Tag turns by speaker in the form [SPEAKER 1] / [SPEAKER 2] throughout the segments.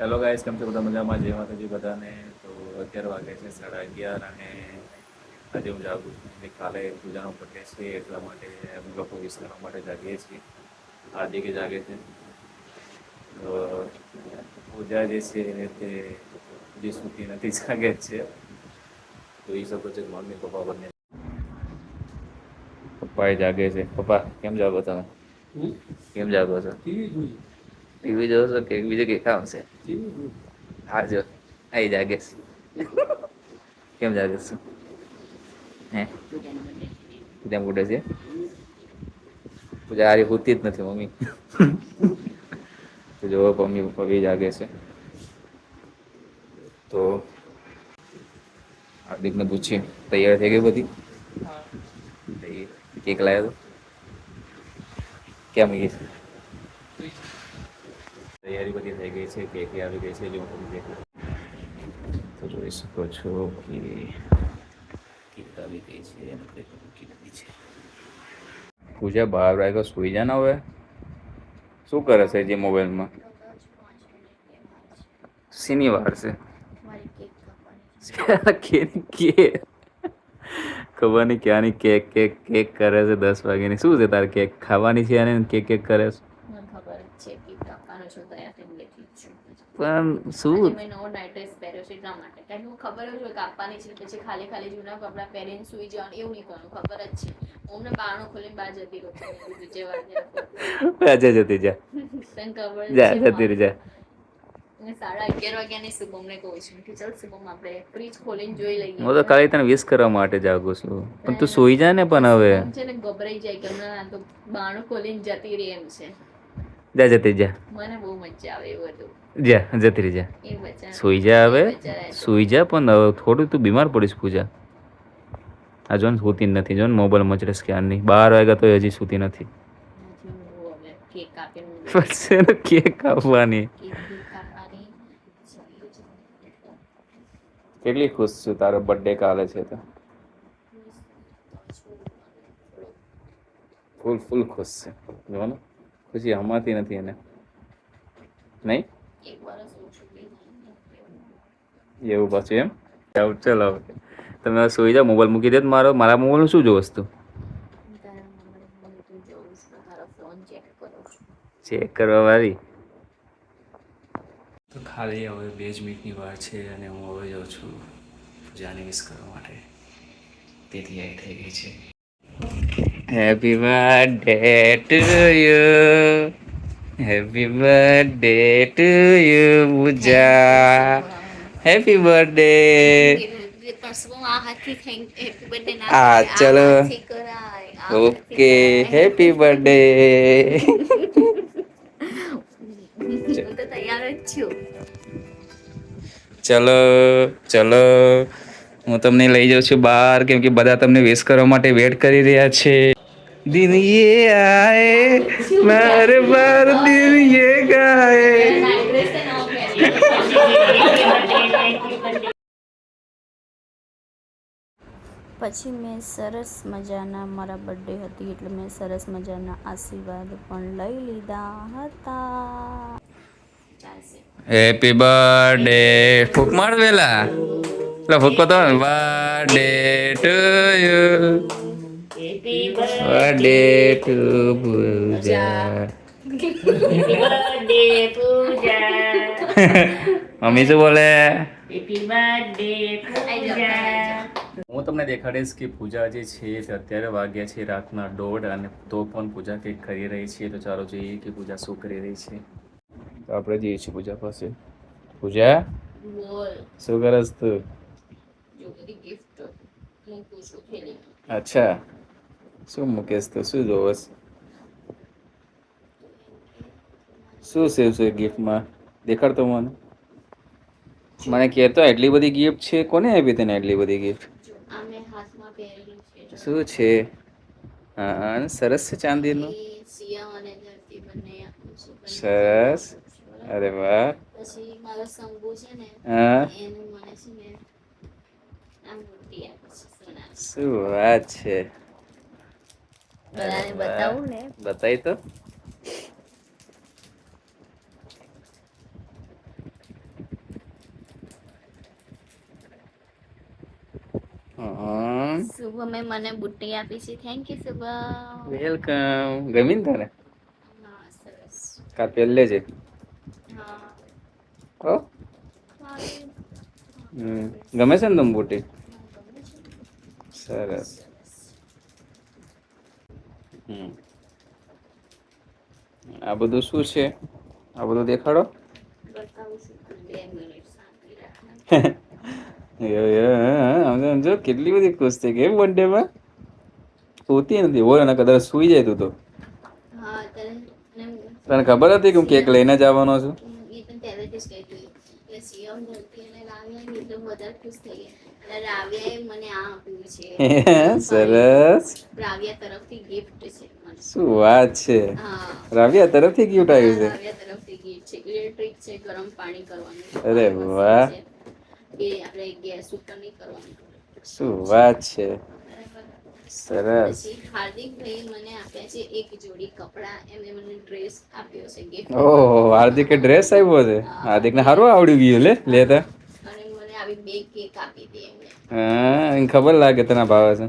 [SPEAKER 1] Hello guys કેમ છો બધા મજામાં? જય માતાજી બધાને. તો અગિયાર વાગે છે સાડા અગિયાર અને આજે હું જાગું છું. એટલે કાલે પૂજાનો બર્થડે છે એટલા માટે અમે લોકો વિશ કરવા માટે જાગીએ છીએ. હાર્દિકે જાગે છે? તો પૂજા જે છે તે જે સુધી નથી જાગે છે. તો શકો છો છે મમ્મી પપ્પા બંને. પપ્પા જાગે છે. પપ્પા કેમ જાગો તમે? કેમ જાગો છો? ટીવી જોવો છો કે બીજું કંઈ કામ છે? હા જો. અહીં જાગે કેમ જાગે છે હે? કેમ ઉઠે છે? પૂજા હારી હોતી જ નથી મમ્મી. તો જો મમ્મી પપ્પા બી જાગે છે. તો હાર્દિકને પૂછીએ. તૈયાર થઈ ગઈ બધી? કેક લાવ્યો તો? કેમ ગઈ? છે તૈયારી બધી થઈ ગઈ છે કેક આવી ગઈ છે જો તમે દેખો તો જોઈ શકો છો કે કેક આવી ગઈ છે પ્લેટ મૂકી છે. પૂજા બહાર રાખ્યો સુઈ જા હવે. શું કરે છે જે મોબાઈલમાં? સિની વાર છે?
[SPEAKER 2] કેક?
[SPEAKER 1] ખબર નહીં ક્યાંની કેક કેક કેક કરે છે દસ વાગ્યાની. શું છે તારે કેક ખાવાની છે અને કેક કેક કરે છે
[SPEAKER 2] મને ખબર જ છે કેક કાપવાનો છું તૈયાર થઈને બેઠી જ છું
[SPEAKER 1] પણ શું?
[SPEAKER 2] મેં નવો નાઇટ ડ્રેસ પહેર્યો છે એટલા માટે. કારણ કે હું ખબર જ હોય કાપવાની છે પછી ખાલી ખાલી જૂના કપડાં પહેરીને સુઈ જવાનું એવું નહીં કરવાનું ખબર જ છે. અમને બારણું ખોલીને બહાર જતી રહું
[SPEAKER 1] જા જતી જા
[SPEAKER 2] તને ખબર જા
[SPEAKER 1] જતી રહી જા
[SPEAKER 2] અને સાડા અગિયાર વાગ્યાની શુભમને કહું છું. કે ચાલ શુભમ આપણે ફ્રીજ ખોલીને જોઈ લઈએ.
[SPEAKER 1] હું તો ખાલી તને વિશ કરવા માટે જાગું છું. પણ તું સુઈ જા ને પણ હવે.
[SPEAKER 2] છે ને ગભરાઈ જાય કે હમણાં તો બારણું ખોલીને જતી રહી એમ છે.
[SPEAKER 1] જા જતી જા
[SPEAKER 2] મને બહુ મજા આવે એવું હતું.
[SPEAKER 1] જા જતી રહી જા સુઈ જા હવે. સુઈ જા પણ હવે થોડું તું બીમાર પડીશ પૂજા. આ જોન સૂતી જ નથી જોન મોબાઈલ મચડેસ ક્યારની બાર વાગ્યા તો હજી સૂતી નથી.
[SPEAKER 2] કેક
[SPEAKER 1] કાપવાની કેટલી ખુશ છું તારો બર્થડે કાલે છે તો. ફૂલ ફૂલ ખુશ છે. જો ને ખુશી હમાતી નથી એને. નહીં? એવું પાછું એમ? જાવ ચલો હવે. તમે સુઈ જાઓ મોબાઈલ મૂકી દે મારો. મારા મોબાઈલનું શું જો
[SPEAKER 2] તું ચેક
[SPEAKER 1] કરવા વાળી. તો ખાલી હવે બે જ મિનિટની વાર છે અને હું હવે જાઉં છું પૂજાને મિસ કરવા માટે. તેથી આ થઈ ગઈ છે. Happy birthday to you happy birthday to you Pooja happy birthday
[SPEAKER 2] આ
[SPEAKER 1] ચલો. ઓકે હેપી બર્થડે ચલો ચલો હું તમને લઈ જાઉં છું બહાર કેમ કે બધા તમને વેસ્ટ કરવા માટે વેટ કરી રહ્યા છે. દિન ये आए બાર बार दिन ये ગાએ
[SPEAKER 2] પછી મેં સરસ મજાના મારા બર્થડે હતી એટલે મેં સરસ મજાના આશીર્વાદ પણ લઈ લીધા હતા.
[SPEAKER 1] હેપી બર્થડે ફૂક માર વેલા. લો ફૂક તો birthday to you birthday to Pooja mummy શું બોલે. હું તમને દેખાડીશ કે પૂજા જે છે તે અત્યારે વાગ્યા છે રાતના દોઢ અને તો પણ પૂજા કંઈક કરી રહી છે. તો ચાલો જોઈએ કે પૂજા શું કરી રહી છે. તો આપણે જઈએ છીએ પૂજા પાસે. પૂજા? શું કરસ તું? અચ્છા. શું મૂકેશ તો શું જોવસ શું સેવ છે ગિફ્ટમાં દેખાડતો મને. મને મને કહેતો એટલી બધી ગિફ્ટ છે કોને આપી તને એટલી બધી ગિફ્ટ. શું છે? હા સરસ છે ચાંદીનું? સરસ? અરે વાહ.
[SPEAKER 2] પછી મારો શંભુ છે ને
[SPEAKER 1] હા.
[SPEAKER 2] એનું મને છે ને આ મૂર્તિ આપી છે સોનાની.
[SPEAKER 1] શું વાત છે.
[SPEAKER 2] બધાને બતાવું ને.
[SPEAKER 1] બતાવી તો.
[SPEAKER 2] મને બુટ્ટી આપી છે. Thank you Shubham.
[SPEAKER 1] વેલકમ ગમી ને
[SPEAKER 2] તને?
[SPEAKER 1] કા પેલ લેજે?
[SPEAKER 2] હા.
[SPEAKER 1] ગમે છે ને તમ બુટ્ટી? સરસ. આ બધું શું છે? આ બધું દેખાડો. આમ કેટલી બધી ખુશ થઈ ગઈ બર્થડે માં? સુતી નથી. હોય અને કદાચ સુઈ જાય તું તો. તને ખબર હતી કે હું કેક લઈને જ આવવાનો છું? સરસ. શું વાત છે? રાવિયા તરફથી ગિફ્ટ આવ્યું છે? અરે વાહ. શું વાત છે? સરસ.
[SPEAKER 2] હાર્દિકભાઈ મને આપ્યા છે એક જોડી કપડાં. એમને મને ડ્રેસ આપ્યો છે ગિફ્ટ
[SPEAKER 1] ઓહો હાર્દિકે ડ્રેસ આવ્યો છે? હાર્દિકને સારું આવડી ગયું લે લેતા
[SPEAKER 2] અને મને આવી બે કેક આપી એમને
[SPEAKER 1] હા એને ખબર લાગે તને ભાવે છે.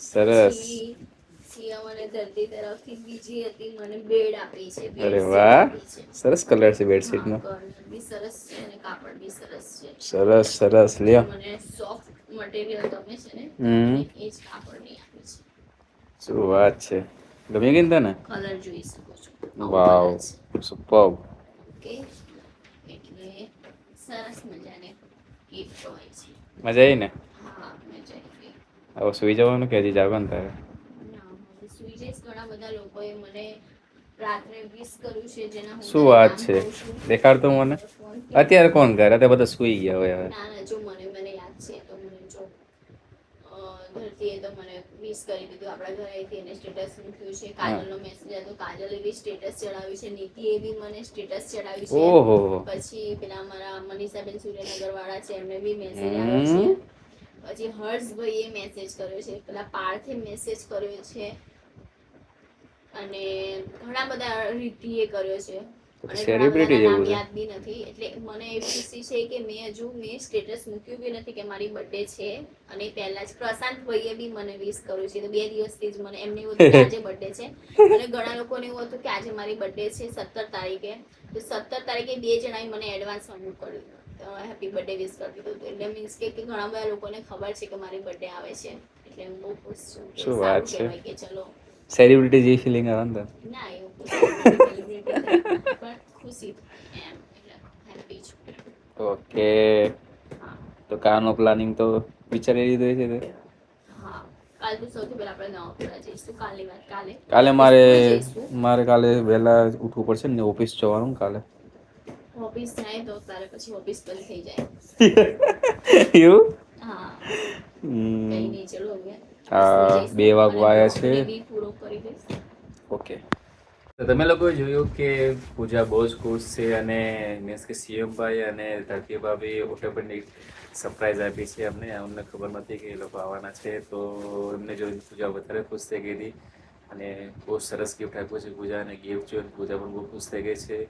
[SPEAKER 1] સરસ. અરે વાહ. સરસ કલર છે બેડશીટ નો
[SPEAKER 2] સરસ સરસ
[SPEAKER 1] લ્યો. હમ. શું વાત છે. ગમી ગઈ તને?
[SPEAKER 2] કલર જોઈ શકો છો.
[SPEAKER 1] વાવ. Super
[SPEAKER 2] okay. એટલે સરસ મજાની
[SPEAKER 1] મજા આવી ને? હવે સુઈ જવાનું કે હજી જાગવાનું તારે? શું વાત છે?
[SPEAKER 2] કહું છું.
[SPEAKER 1] દેખાડ તો મને? અત્યારે કોણ કરે? અત્યારે બધા સુઈ ગયા હોય હવે.
[SPEAKER 2] છે તો મને વિશ કરી દીધું. આપણા ઘરે આવીથી એને સ્ટેટસ મૂક્યું છે. કાજલનો મેસેજ હતો. કાજલ એવી સ્ટેટસ ચડાવ્યું છે. નીતિ એવી મને સ્ટેટસ ચડાવ્યું છે. પછી પેલા અમારા મનીષાબેન સૂર્યનગર વાળા છે એમને બી મેસેજ આવ્યો છે. પછી હર્ષભાઈએ મેસેજ કર્યો છે. પેલા પાર્થે મેસેજ કર્યો છે. અને ઘણા બધા રીતિએ કર્યો છે. નામ
[SPEAKER 1] જેવું છે.
[SPEAKER 2] યાદ બી નથી. એટલે મને એવી ખુશી છે કે મેં હજુ મેં સ્ટેટસ મૂક્યું બી નથી કે મારી બર્થડે છે. અને પહેલા જ પ્રશાંત ભાઈએ બી મને વિશ કર્યું છે. તો બે દિવસથી જ મને એમને એવું હતું આજે બર્થડે છે. અને ઘણા લોકોને એવું હતું કે આજે મારી બર્થડે છે સત્તર તારીખે. તો સત્તર તારીખે બે જણાએ મને એડવાન્સમાં મોકલ્યું કર્યું. હેપી બર્થડે વિશ કરી દીધું એટલે મીન્સ કે ઘણા બધા લોકોને ખબર છે કે મારી બર્થડે આવે છે. એટલે હું બહુ ખુશ છું
[SPEAKER 1] શું વાત છે.
[SPEAKER 2] કે ચલો.
[SPEAKER 1] સેલિબ્રિટી જેવી ફિલિંગ આવે ને
[SPEAKER 2] ના એવું એમ એટલે હેપી છું
[SPEAKER 1] ઓકે. તો કારનો પ્લાનિંગ તો વિચારી લીધો છે તે?
[SPEAKER 2] હા કાલથી સૌથી પહેલા આપણે નવાપુરા જઈશું કાલની વાત કાલે.
[SPEAKER 1] કાલે મારે મારે કાલે વહેલા ઉઠવું પડશે ને ઓફિસ જવાનું કાલે.
[SPEAKER 2] ઓફિસ જાય તો તારે પછી ઓફિસ બંધ થઈ જાય.
[SPEAKER 1] એવું?
[SPEAKER 2] હા. કઈ નહીં ચલો હવે.
[SPEAKER 1] હા, બે વાગવા આવ્યા છે.
[SPEAKER 2] પૂરો કરી દઈશ.
[SPEAKER 1] ઓકે. તમે લોકોએ જોયું કે પૂજા બહુ જ ખુશ છે અને મીન્સ કે સીએમભાઈ અને ધરતી ભાભી ઓટોમેટિક સરપ્રાઈઝ આપી છે. અમને અમને ખબર નથી કે એ લોકો આવવાના છે. તો એમને જોઈને પૂજા વધારે ખુશ થઈ ગઈ હતી. અને બહુ સરસ ગિફ્ટ આપ્યું છે પૂજા અને ગિફ્ટ જોઈને પૂજા પણ બહુ ખુશ થઈ ગઈ છે.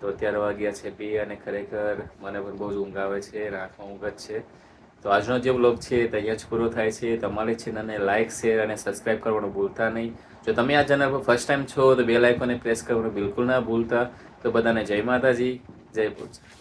[SPEAKER 1] તો અત્યારે વાગ્યા છે બી અને ખરેખર મને પણ બહુ જ ઊંઘ આવે છે અને ઊંઘ જ છે. તો આજનો જે બ્લોગ છે તે અહીંયા જ પૂરો થાય છે. તમારી ચેનલને લાઇક શેર અને સબસ્ક્રાઈબ કરવાનું ભૂલતા નહીં. જો તમે આ ચેનલ પર ફર્સ્ટ ટાઈમ છો તો બે લાઇકોને પ્રેસ કરવાનું બિલકુલ ના ભૂલતા. તો બધાને જય માતાજી, જય પૂજા